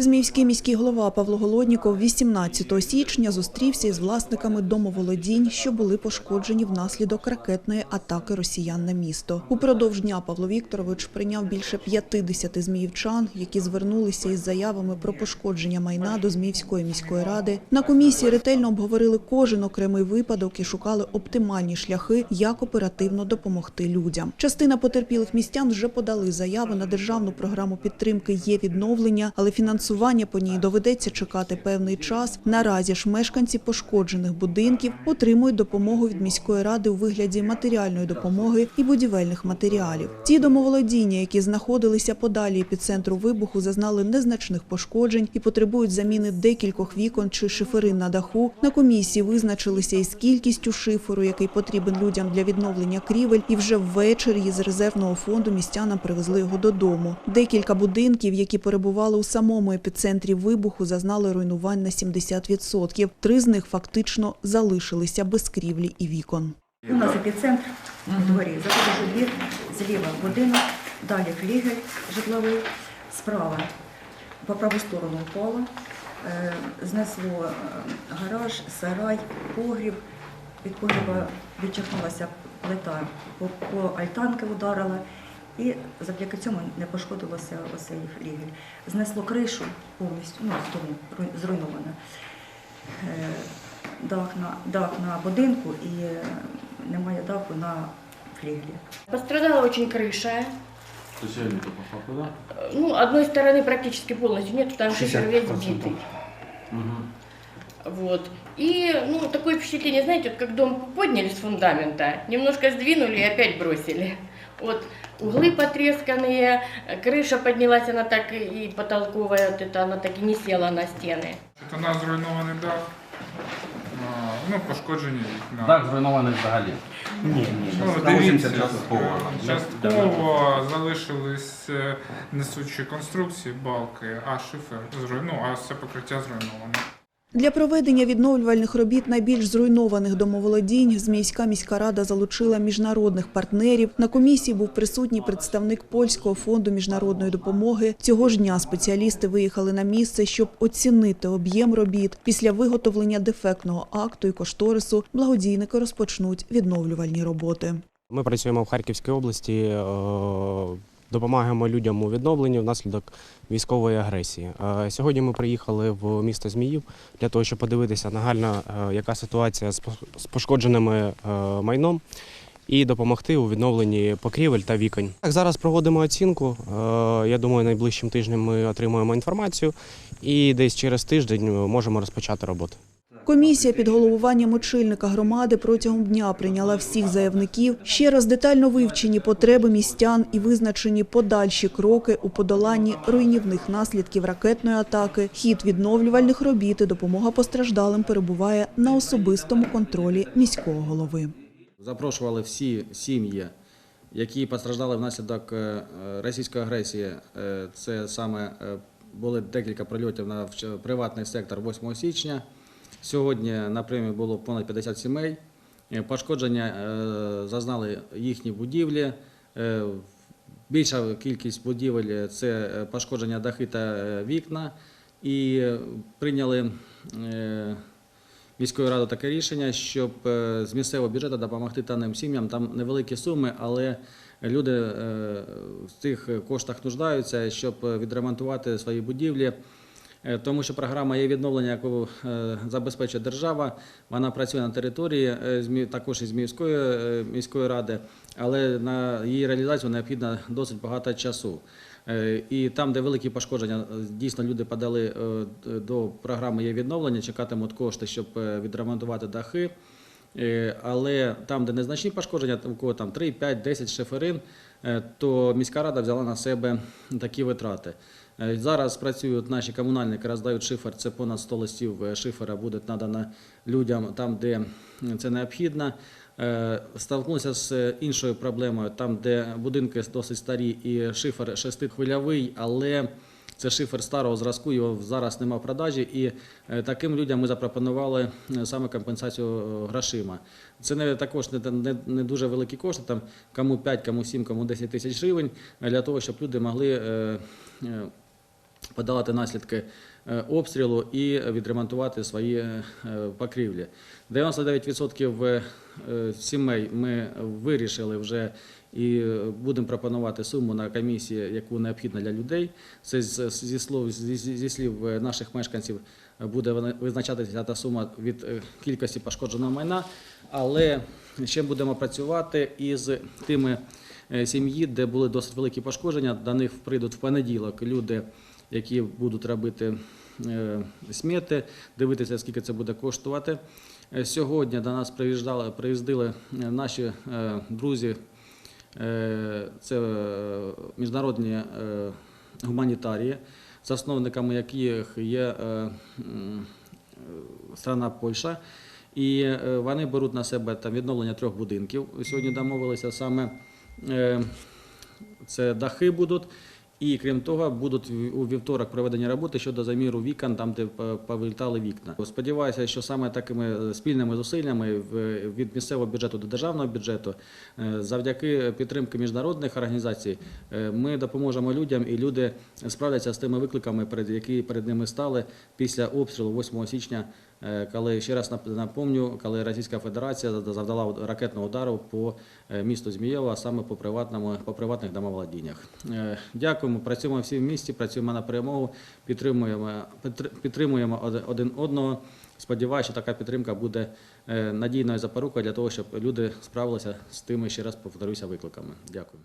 Зміївський міський голова Павло Голодніков 18 січня зустрівся із власниками домоволодінь, що були пошкоджені внаслідок ракетної атаки росіян на місто. Упродовж дня Павло Вікторович прийняв більше 50 зміївчан, які звернулися із заявами про пошкодження майна до Зміївської міської ради. На комісії ретельно обговорили кожен окремий випадок і шукали оптимальні шляхи, як оперативно допомогти людям. Частина потерпілих містян вже подали заяви на державну програму підтримки є відновлення, але фінансування по ній доведеться чекати певний час. Наразі ж мешканці пошкоджених будинків отримують допомогу від міської ради у вигляді матеріальної допомоги і будівельних матеріалів. Ті домоволодіння, які знаходилися подалі епіцентру вибуху, зазнали незначних пошкоджень і потребують заміни декількох вікон чи шиферин на даху. На комісії визначилися із кількістю шиферу, який потрібен людям для відновлення крівель, і вже ввечері із резервного фонду містянам привезли його додому. Декілька будинків, які перебували у самому епіцентрі вибуху, зазнали руйнувань на 70%. Три з них фактично залишилися без крівлі і вікон. У нас епіцентр у дворі. Заходиш у двір, зліва будинок, далі флігель житловий, справа по праву сторону впало, е, знесло е, гараж, сарай, погріб. Від погріба відчеркнулася плита, по, по альтанки ударила. І завдяки цьому не пошкодилося оцей флігель. Знесло кришу повністю, ну, з дому руй- зруйновано. Е, Дах на, дах на будинку і е, немає даху на флігелі. Пострадала очень крыша. То есть я не по факту, да? Э, Ну, одной стороны практически полностью нет, там шифер весь 60%. сбитый. Угу. Вот. И, ну, такое впечатление, знаете, вот как дом подняли с фундамента, немножко сдвинули и опять бросили. Вот углы потресканные, э, крыша поднялась, она так и и потолковая, вот это, она так и не села на стены. От у нас зруйнований дах, а, ну, пошкоджені вікна. Так, зруйнований взагалі. Ну, На дивіться, 80 частково. е, частково залишились е, несучі конструкції, балки, а шифер зруйнований, а все покриття зруйноване. Для проведення відновлювальних робіт найбільш зруйнованих домоволодінь Зміївська міська рада залучила міжнародних партнерів. На комісії був присутній представник польського фонду міжнародної допомоги. Цього ж дня спеціалісти виїхали на місце, щоб оцінити об'єм робіт. Після виготовлення дефектного акту і кошторису благодійники розпочнуть відновлювальні роботи. Ми працюємо в Харківській області, е, допомагаємо людям у відновленні внаслідок військової агресії. Е, Сьогодні ми приїхали в місто Зміїв для того, щоб подивитися нагально, е, яка ситуація з пошкодженими е, майном. І допомогти у відновленні покрівель та віконь. Так, зараз проводимо оцінку. Я думаю, найближчим тижнем ми отримаємо інформацію, і десь через тиждень можемо розпочати роботу. Комісія під головуванням очільника громади протягом дня прийняла всіх заявників. Ще раз детально вивчені потреби містян і визначені подальші кроки у подоланні руйнівних наслідків ракетної атаки. Хід відновлювальних робіт і допомога постраждалим перебуває на особистому контролі міського голови. Запрошували всі сім'ї, які постраждали внаслідок е, російської агресії. Е, Це саме е, були декілька прильотів на приватний сектор 8 січня. Сьогодні на прийомі було понад 50 сімей. Е, Пошкодження е, зазнали їхні будівлі. Е, Більша кількість будівель це пошкодження дахи та вікна. І прийняли міською радою таке рішення, щоб з місцевого бюджету допомогти даним сім'ям. Там невеликі суми, але люди в цих коштах нуждаються, щоб відремонтувати свої будівлі. Е, Тому що програма є відновлення, яку е, забезпечує держава. Вона працює на території е, також із міської міської ради, але на її реалізацію необхідно досить багато часу. І там, де великі пошкодження, дійсно люди подали до програми є відновлення, чекатимуть кошти, щоб відремонтувати дахи. Е, Але там, де незначні пошкодження, у кого там 3, 5, 10 шиферин, е, то міська рада взяла на себе такі витрати. Е, Зараз працюють наші комунальники, роздають шифер. Це понад 100 листів шифера буде надано людям там, де це необхідно. Столкнувся з іншою проблемою, там, де будинки досить старі і шифер шестихвильовий, але це шифер старого зразку, його зараз немає в продажі, і е, таким людям ми запропонували е, саме компенсацію е, грошима. Це не також не, не, не дуже великі кошти, там кому 5, кому 7, кому 10 тисяч гривень, для того, щоб люди могли е, е, подолати наслідки обстрілу і відремонтувати свої покрівлі. 99% е, сімей ми вирішили вже і е, будемо пропонувати суму на комісії, яку необхідно для людей. Це зі слов зі, зі слів е, наших мешканців е, буде визначатися та сума від е, кількості пошкодженого майна, але ще будемо працювати із тими е, сім'ї, де були досить великі пошкодження. До них прийдуть в понеділок люди, які будуть робити е, смети, дивитися, скільки це буде коштувати. Е, Сьогодні до нас приїжджали, приїздили е, наші е, друзі, е, це е, міжнародні е, гуманітарії, засновниками яких є е, е, страна Польща. І е, вони беруть на себе там відновлення трьох будинків. Сьогодні домовилися саме е, це дахи будуть. І крім того, будуть у вівторок проведені роботи щодо заміру вікон, там де по- повилітали вікна. Сподіваюся, що саме такими е, спільними зусиллями від місцевого бюджету до державного бюджету, е, завдяки підтримки міжнародних організацій, е, ми допоможемо людям, і люди справляться з тими викликами, які перед ними стали після обстрілу 8 січня. Е, Коли ще раз напомню, коли Російська Федерація завдала ракетного удару по е, місту Змієво, а саме по приватному по приватних домоволодіннях. Е, Дякуємо. Працюємо всі в місті, працюємо на перемогу, підтримуємо підтримуємо один- одного. Сподіваюся, що така підтримка буде надійною запорукою для того, щоб люди справилися з тими ще раз повторюся викликами. Дякую.